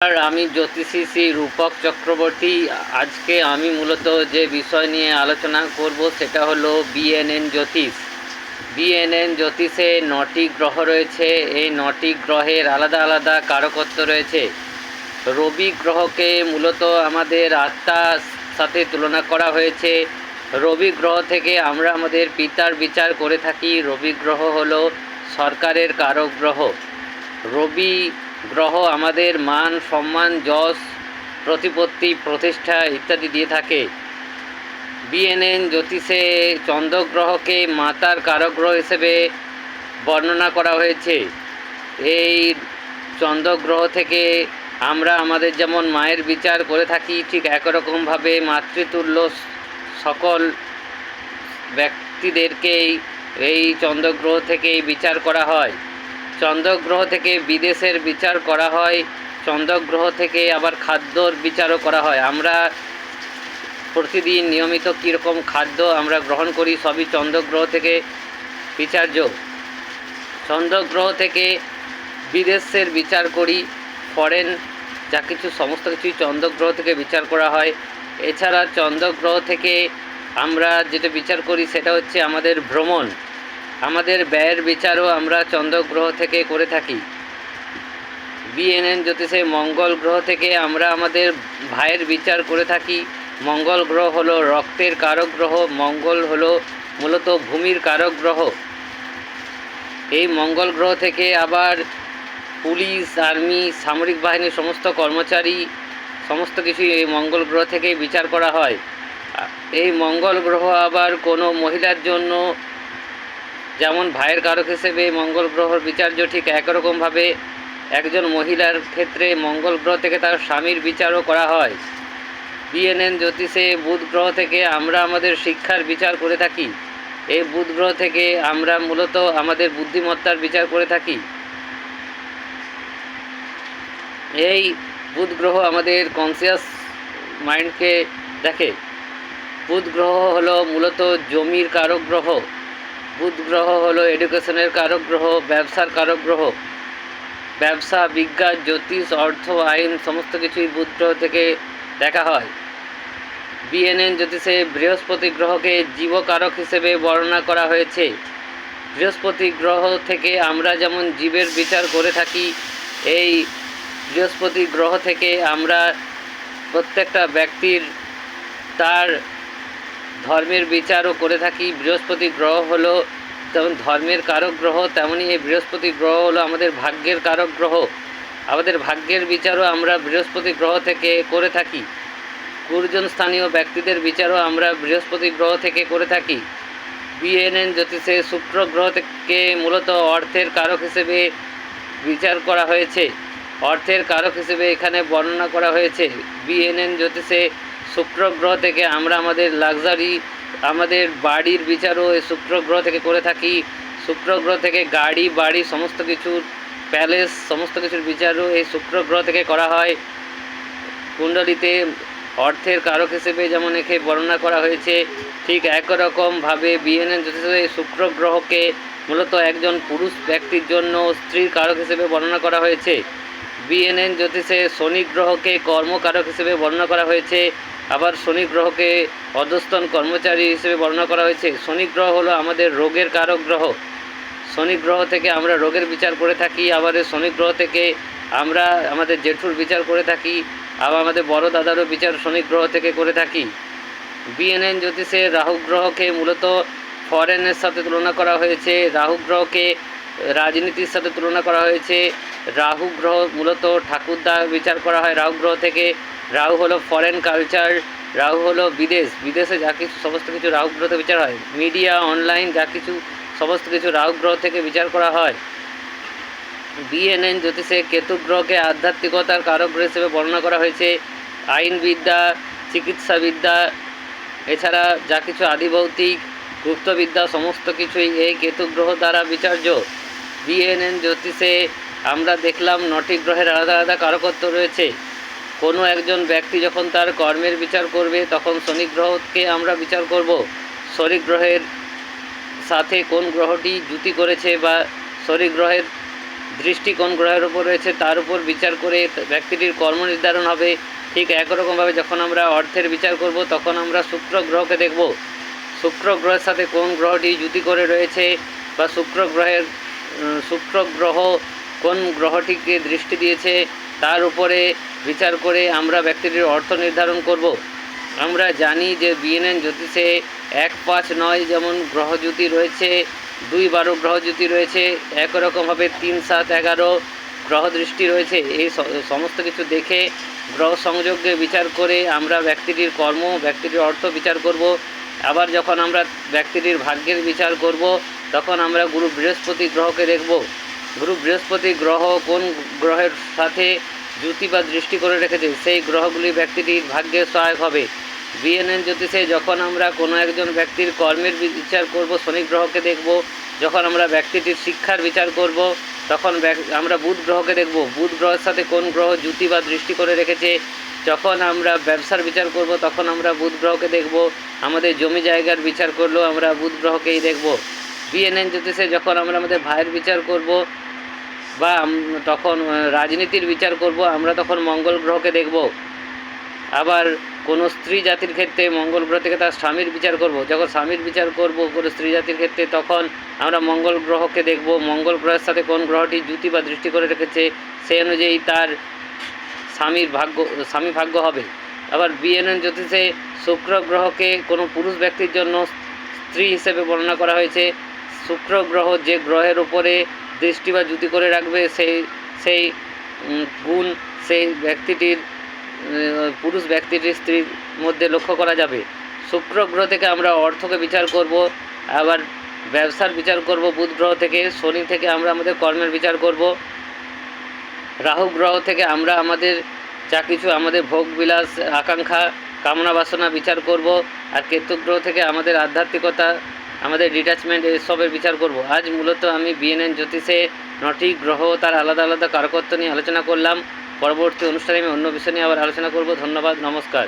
আর আমি জ্যোতিষী শ্রী রূপক চক্রবর্তী। আজকে আমি মূলত যে বিষয় নিয়ে আলোচনা করব সেটা হলো বিএনএন জ্যোতিষ। বিএনএন জ্যোতিষে নটি গ্রহ রয়েছে। এই নটি গ্রহের আলাদা আলাদা কারকত্ব রয়েছে। রবি গ্রহকে মূলত আমাদের আত্মার সাথে তুলনা করা হয়েছে। রবি গ্রহ থেকে আমরা আমাদের পিতার বিচার করে থাকি। রবি গ্রহ হলো সরকারের কারক গ্রহ। রবি গ্রহ আমাদের মান, সম্মান, যশ, প্রতিপত্তি, প্রতিষ্ঠা ইত্যাদি দিয়ে থাকে। বিএনএন জ্যোতিষে চন্দ্রগ্রহকে মাতার কারক গ্রহ হিসেবে বর্ণনা করা হয়েছে। এই চন্দ্রগ্রহ থেকে আমরা আমাদের যেমন মায়ের বিচার করে থাকি, ঠিক একরকমভাবে মাতৃতুল্য সকল ব্যক্তিদেরকেই এই চন্দ্রগ্রহ থেকেই বিচার করা হয়। চন্দ্রগ্রহ থেকে বিদেশের বিচার করা হয়, চন্দ্রগ্রহ থেকে আবার খাদ্যর বিচারও করা হয়। আমরা প্রতিদিন নিয়মিত কীরকম খাদ্য আমরা গ্রহণ করি, সবই চন্দ্রগ্রহ থেকে বিচার্য। চন্দ্রগ্রহ থেকে বিদেশের বিচার করি ফরেন যা কিছু, সমস্ত কিছুই চন্দ্রগ্রহ থেকে বিচার করা হয়। এছাড়া চন্দ্রগ্রহ থেকে আমরা যেটা বিচার করি, সেটা হচ্ছে আমাদের ভ্রমণ। আমাদের ব্যয়ের বিচারও আমরা চন্দ্রগ্রহ থেকে করে থাকি। বিএনএন জ্যোতিষে মঙ্গল গ্রহ থেকে আমরা আমাদের ভাইয়ের বিচার করে থাকি। মঙ্গল গ্রহ হলো রক্তের কারক গ্রহ, মঙ্গল হলো মূলত ভূমির কারক গ্রহ। এই মঙ্গল গ্রহ থেকে আবার পুলিশ, আর্মি, সামরিক বাহিনীর সমস্ত কর্মচারী, সমস্ত কিছুই এই মঙ্গল গ্রহ থেকেই বিচার করা হয়। এই মঙ্গল গ্রহ আবার কোনো মহিলার জন্য যেমন ভাইয়ের কারক হিসেবে মঙ্গল গ্রহর বিচার্য ঠিক একরকমভাবে একজন মহিলার ক্ষেত্রে মঙ্গল গ্রহ থেকে তার স্বামীর বিচারও করা হয়। বিএনএন জ্যোতিষে বুধ গ্রহ থেকে আমরা আমাদের শিক্ষার বিচার করে থাকি। এই বুধ গ্রহ থেকে আমরা মূলত আমাদের বুদ্ধিমত্তার বিচার করে থাকি। এই বুধ গ্রহ আমাদের কনসিয়াস মাইন্ডকে দেখে। বুধ গ্রহ হলো মূলত জমির কারক গ্রহ। বুধ গ্রহ হলো এডুকেশনের কারক গ্রহ ব্যবসার কারক গ্রহ ব্যবসা, বিজ্ঞান, জ্যোতিষ, অর্থ, আইন, সমস্ত কিছুই বুধ গ্রহ থেকে দেখা হয়। বিএনএন জ্যোতিষে বৃহস্পতি গ্রহকে জীবকারক হিসেবে বর্ণনা করা হয়েছে। বৃহস্পতি গ্রহ থেকে আমরা যেমন জীবের বিচার করে থাকি, এই বৃহস্পতি গ্রহ থেকে আমরা প্রত্যেকটা ব্যক্তির তার ধর্মের বিচারও করে থাকি। বৃহস্পতি গ্রহ হলো যেমন ধর্মের কারক গ্রহ তেমনই এই বৃহস্পতি গ্রহ হলো আমাদের ভাগ্যের কারক গ্রহ। আমাদের ভাগ্যের বিচারও আমরা বৃহস্পতি গ্রহ থেকে করে থাকি। গুরুজন স্থানীয় ব্যক্তিদের বিচারও আমরা বৃহস্পতি গ্রহ থেকে করে থাকি। বিএনএন জ্যোতিষে শুক্র গ্রহ থেকে মূলত অর্থের কারক হিসেবে বিচার করা হয়েছে। অর্থের কারক হিসেবে এখানে বর্ণনা করা হয়েছে। বিএনএন জ্যোতিষে শুক্র গ্রহ থেকে আমরা আমাদের লাক্সারি, আমাদের বাড়ির বিচারও এই শুক্র গ্রহ থেকে করে থাকি। শুক্র গ্রহ থেকে গাড়ি, বাড়ি, সমস্ত কিছুর প্যালেস, সমস্ত কিছুর বিচারও এই শুক্র গ্রহ থেকে করা হয়। কুণ্ডলিতে অর্থের কারক হিসেবে যেমন একে বর্ণনা করা হয়েছে, ঠিক একরকমভাবে বিএনএন জ্যোতিষে শুক্র গ্রহকে মূলত একজন পুরুষ ব্যক্তির জন্য স্ত্রীর কারক হিসেবে বর্ণনা করা হয়েছে। বিএনএন জ্যোতিষে শনি গ্রহকে কর্মকারক হিসেবে বর্ণনা করা হয়েছে। আবার শনি গ্রহকে অধস্তন কর্মচারী হিসেবে বর্ণনা করা হয়েছে। শনি গ্রহ হলো আমাদের রোগের কারক গ্রহ। শনি গ্রহ থেকে আমরা রোগের বিচার করে থাকি, আবার শনি গ্রহ থেকে আমরা আমাদের জেঠুর বিচার করে থাকি, আবার আমাদের বড় দাদারও বিচার শনি গ্রহ থেকে করে থাকি। বিএনএন জ্যোতিষে রাহু গ্রহকে মূলত ফরেনের সাথে তুলনা করা হয়েছে, রাহু গ্রহকে রাজনীতির সাথে তুলনা করা হয়েছে, রাহু গ্রহ মূলত ঠাকুরদা বিচার করা হয়, রাহু গ্রহ থেকে রাহু হলো ফরেন কালচার রাহু হলো বিদেশ। বিদেশে যা কিছু, সমস্ত কিছু রাহু গ্রহতে বিচার হয়। মিডিয়া অনলাইন যা কিছু, সমস্ত কিছু রাহু গ্রহ থেকে বিচার করা হয়। বিএনএন জ্যোতিষে কেতু গ্রহকে আধ্যাত্মিকতার কারক হিসেবে বর্ণনা করা হয়েছে। আইনবিদ্যা চিকিৎসাবিদ্যা এছাড়া যা কিছু আদিভৌতিক গুপ্তবিদ্যা সমস্ত কিছুই এই কেতু গ্রহ দ্বারা বিচার্য। বিএনএন জ্যোতিষে আমরা দেখলাম নটি গ্রহের আলাদা আলাদা কারকত্ব রয়েছে। কোনো একজন ব্যক্তি যখন তার কর্মের বিচার করবে, তখন শনি গ্রহকে আমরা বিচার করব। শনি গ্রহের সাথে কোন গ্রহটি জুতি করেছে বা শনি গ্রহের দৃষ্টি কোন গ্রহের উপর রয়েছে, তার উপর বিচার করে ব্যক্তিটির কর্ম নির্ধারণ হবে। ঠিক একরকমভাবে যখন আমরা অর্থের বিচার করব, তখন আমরা শুক্র গ্রহকে দেখব। শুক্র গ্রহের সাথে কোন গ্রহটি জুতি করে রয়েছে বা শুক্র গ্রহের শুক্র গ্রহ কোন গ্রহটিকে দৃষ্টি দিয়েছে তার উপরে বিচার করে আমরা ব্যক্তিটির অর্থ নির্ধারণ করব। আমরা জানি যে বিএনএন জ্যোতিষে এক পাঁচ নয় যেমন গ্রহজ্যোতি রয়েছে, দুই বারো গ্রহজ্যোতি রয়েছে একরকমভাবে তিন সাত এগারো গ্রহ দৃষ্টি রয়েছে। এই সমস্ত কিছু দেখে গ্রহ সংযোগকে বিচার করে আমরা ব্যক্তিটির কর্ম, ব্যক্তিটির অর্থ বিচার করব। আবার যখন আমরা ব্যক্তিটির ভাগ্যের বিচার করব, তখন আমরা গুরু বৃহস্পতি গ্রহকে দেখব। গুরু বৃহস্পতি গ্রহ কোন গ্রহের সাথে জ্যোতি বা দৃষ্টি করে রেখেছে, সেই গ্রহগুলি ব্যক্তিটির ভাগ্যে সহায়ক হবে। বিএনএন জ্যোতিষে যখন আমরা কোনো একজন ব্যক্তির কর্মের বিচার করব, শনি গ্রহকে দেখব, যখন আমরা ব্যক্তিটির শিক্ষার বিচার করব, তখন আমরা বুধ গ্রহকে দেখব। বুধ গ্রহের সাথে কোন গ্রহ জ্যোতি বা দৃষ্টি করে রেখেছে, যখন আমরা ব্যবসার বিচার করব, তখন আমরা বুধ গ্রহকে দেখব। আমাদের জমি জায়গার বিচার করলেও আমরা বুধ গ্রহকেই দেখব। বিএনএন জ্যোতিষে যখন আমরা আমাদের ভাইয়ের বিচার করব বা তখন রাজনীতির বিচার করব, আমরা তখন মঙ্গল গ্রহকে দেখব। আবার কোনো স্ত্রী জাতির ক্ষেত্রে মঙ্গল গ্রহ থেকে তার স্বামীর বিচার করব। যখন স্বামীর বিচার করব কোনো স্ত্রী জাতির ক্ষেত্রে, তখন আমরা মঙ্গল গ্রহকে দেখব। মঙ্গল গ্রহের সাথে কোন গ্রহটি জ্যোতি বা দৃষ্টি করে রেখেছে সেই অনুযায়ী তার স্বামীর ভাগ্য, স্বামী ভাগ্য হবে। আবার বিএনএন জ্যোতিষে শুক্র গ্রহকে কোনো পুরুষ ব্যক্তির জন্য স্ত্রী হিসেবে বর্ণনা করা হয়েছে। শুক্র গ্রহ যে গ্রহের উপরে দৃষ্টি বা জ্যোতি করে রাখবে, সেই সেই গুণ সেই ব্যক্তিটির পুরুষ ব্যক্তিটির স্ত্রীর মধ্যে লক্ষ্য করা যাবে। শুক্র গ্রহ থেকে আমরা অর্থকে বিচার করব, আবার ব্যবসার বিচার করব বুধ গ্রহ থেকে, শনি থেকে আমরা আমাদের কর্মের বিচার করব, রাহু গ্রহ থেকে আমরা আমাদের যা কিছু, আমাদের ভোগ বিলাস, আকাঙ্ক্ষা, কামনা বাসনা বিচার করব, আর কেতু গ্রহ থেকে আমাদের আধ্যাত্মিকতা আমাদের ডিটাচমেন্ট এসবের বিচার করব। আজ মূলত আমি বিএনএন জ্যোতিষে নটি গ্রহ, তার আলাদা আলাদা কারকত্ব নিয়ে আলোচনা করলাম। পরবর্তী অনুষ্ঠানে আমি অন্য বিষয় নিয়ে আবার আলোচনা করব। ধন্যবাদ, নমস্কার।